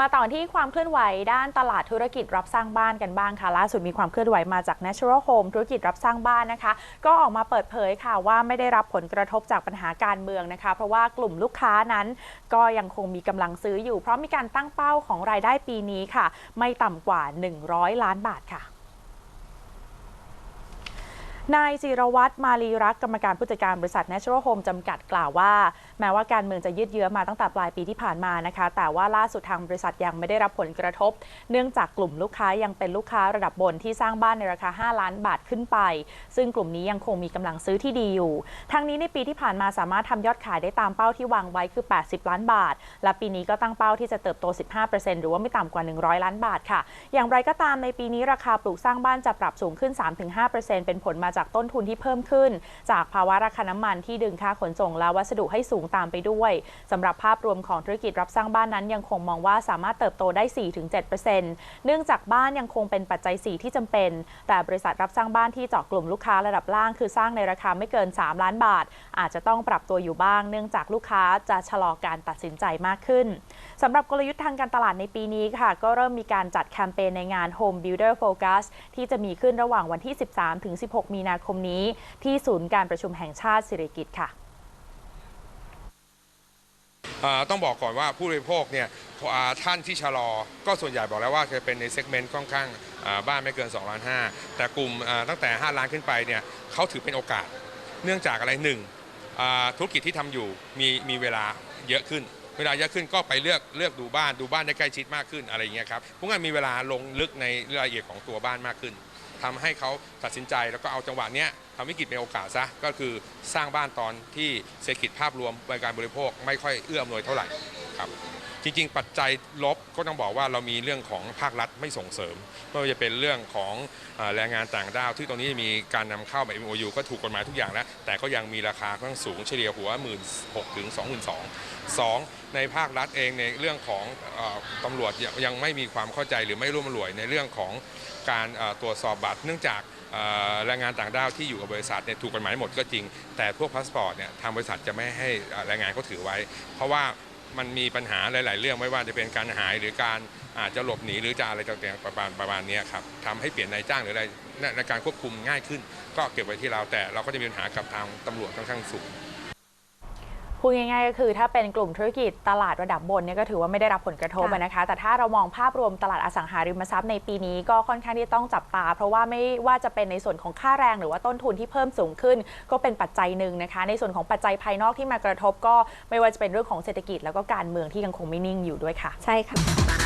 มาต่อที่ความเคลื่อนไหวด้านตลาดธุรกิจรับสร้างบ้านกันบ้างค่ะล่าสุดมีความเคลื่อนไหวมาจาก Natural Home ธุรกิจรับสร้างบ้านนะคะ ก็ออกมาเปิดเผยค่ะว่าไม่ได้รับผลกระทบจากปัญหาการเมืองนะคะ เพราะว่ากลุ่มลูกค้านั้น ก็ยังคงมีกำลังซื้ออยู่ เพราะมีการตั้งเป้าของรายได้ปีนี้ค่ะ ไม่ต่ำกว่า 100 ล้านบาทค่ะ นายจิรวัตรมาลีรักกรรมการผู้จัดการบริษัท Natural Home จำกัดกล่าวว่า แม้ว่าการเมืองจะยืดเยื้อมาตั้งแต่ปลายปีที่ผ่านมานะคะ แต่ว่าล่าสุดทางบริษัทยังไม่ได้รับผลกระทบ เนื่องจากกลุ่มลูกค้ายังเป็นลูกค้าระดับบนที่สร้างบ้านในราคา 5 ล้านบาทขึ้นไป ซึ่งกลุ่มนี้ยังคงมีกำลังซื้อที่ดีอยู่ ทั้งนี้ในปีที่ผ่านมาสามารถทำยอดขายได้ตามเป้าที่วางไว้คือ 80 ล้านบาท และปีนี้ก็ตั้งเป้าที่จะเติบโต 15%หรือว่าไม่ต่ำกว่า 100 ล้านบาทค่ะ อย่างไรก็ตามในปีนี้ราคาปลูกสร้างบ้านจะปรับสูงขึ้น 3-5%เป็นผลมาจากจากต้นทุนที่เพิ่มขึ้น จากภาวะราคาน้ำมันที่ดึงค่าขนส่งและวัสดุให้สูงตามไปด้วยสำหรับภาพรวมของธุรกิจรับสร้างบ้านนั้นยังคงมองว่าสามารถเติบโตได้ 4-7%เนื่องจากบ้านยังคงเป็นปัจจัย 4 ที่จำเป็น แต่บริษัทรับสร้างบ้านที่เจาะกลุ่มลูกค้าระดับล่าง คือสร้างในราคาไม่เกิน 3 ล้านบาท อาจจะต้องปรับตัวอยู่บ้าง เนื่องจากลูกค้าจะชะลอการตัดสินใจมากขึ้นสำหรับกลยุทธ์ทางการตลาดในปีนี้ค่ะ ก็เริ่มมีการจัดแคมเปญในงาน Home Builder Focus ที่จะมีขึ้นระหว่างวันที่ 13-16 มีนาคมนี้ ที่ศูนย์การประชุมแห่งชาติสิริกิติ์ค่ะต้องบอกก่อนว่าผู้บริโภคเนี่ยท่านที่ชะลอ ก็ส่วนใหญ่บอกแล้วว่าจะเป็นในเซกเมนต์ค่อนข้างบ้านไม่เกิน2ล้าน5แต่กลุ่มตั้งแต่ 5 ล้านขึ้นไปเนี่ยเขาถือเป็นโอกาส เนื่องจากอะไรหนึ่งธุรกิจที่ทำอยู่มีมีเวลาเยอะขึ้น เวลาเยอะขึ้นก็ไปเลือกเลือกดูบ้านดูบ้านได้ใกล้ชิดมากขึ้นอะไรอย่างเงี้ยครับพวกนั้นมีเวลาลงลึกในรายละเอียดของตัวบ้านมากขึ้น ทำให้เขาตัดสินใจแล้วก็เอาจังหวะเนี้ยทำวิกฤตเป็นโอกาสซะก็คือสร้างบ้านตอนที่เศรษฐกิจภาพรวมในการบริโภคไม่ค่อยเอื้ออำนวยเท่าไหร่ครับ จริง ๆ ปัจจัยลบก็ต้องบอกว่าเรามีเรื่องของภาครัฐไม่ส่งเสริมไม่ว่าจะเป็นเรื่องของแรงงานต่างด้าวที่ตรงนี้มีการนำเข้าแบบ MOU ก็ถูกกฎหมายทุกอย่างแล้ว แต่ก็ยังมีราคาค่อนข้างสูงเฉลี่ยหัว 1 6 0 0 0ถึง22,000สองในภาครัฐเองในเรื่องของออตำรวจยังไม่มีความเข้าใจหรือไม่ร่วมรวยในเรื่องของการตรวจสอบบัตรเนื่องจากแรงงานต่างด้าวที่อยู่กับบริษัทเนี่ยถูกกฎหมายหมดก็จริง แต่พวกพาสปอร์ตเนี่ยทางบริษัทจะไม่ให้แรงงานเขาถือไว้ เพราะว่า มันมีปัญหาหลาย ๆ เรื่องไม่ว่าจะเป็นการหายหรือการอาจจะหลบหนีหรือจะอะไรต่างๆประมาณประมาณนี้ครับทำให้เปลี่ยนนายจ้างหรืออะไรในในการควบคุมง่ายขึ้น ก็เก็บไว้ที่เราแต่เราก็จะมีปัญหากับทางตำรวจค่อนข้างสูง พูดง่ายๆก็คือถ้าเป็นกลุ่มธุรกิจตลาดระดับบนเนี่ยก็ถือว่าไม่ได้รับผลกระทบค่ะอะนะคะ แต่ถ้าเรามองภาพรวมตลาดอสังหาริมทรัพย์ในปีนี้ก็ค่อนข้างที่ต้องจับตา เพราะว่าไม่ว่าจะเป็นในส่วนของค่าแรงหรือว่าต้นทุนที่เพิ่มสูงขึ้น ก็เป็นปัจจัยหนึ่งนะคะ ในส่วนของปัจจัยภายนอกที่มากระทบก็ไม่ว่าจะเป็นเรื่องของเศรษฐกิจแล้วก็การเมืองที่ยังคงไม่นิ่งอยู่ด้วยค่ะ ใช่ค่ะ